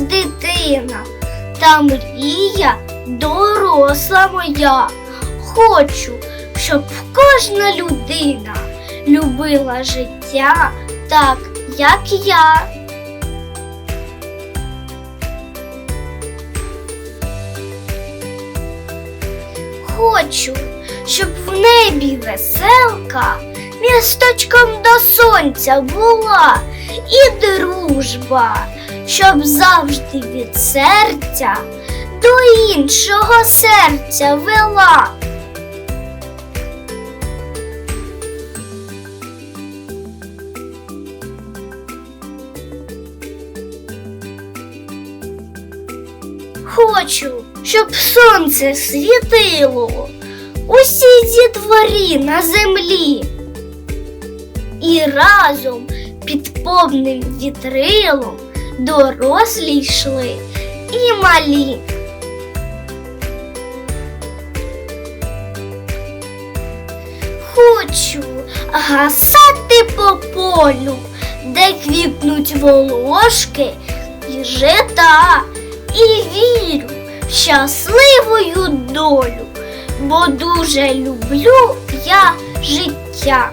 дитина, та мрія доросла моя. Хочу, щоб кожна людина любила життя так, як я. Хочу, щоб в небі веселка місточком до сонця була і дружба, щоб завжди від серця до іншого серця вела. Хочу, щоб сонце світило усі дітворі на землі. І разом під повним вітрилом дорослі йшли і малі. Хочу гасати по полю, де квітнуть волошки і жита, і вірю в щасливою долю, бо дуже люблю я життя.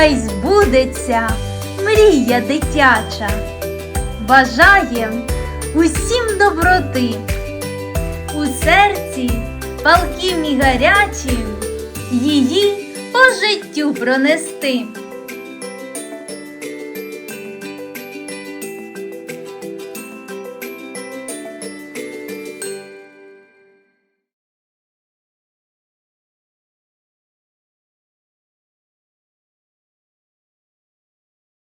Хай збудеться мрія дитяча. Бажаєм усім доброти, у серці палким і гарячим її по життю пронести.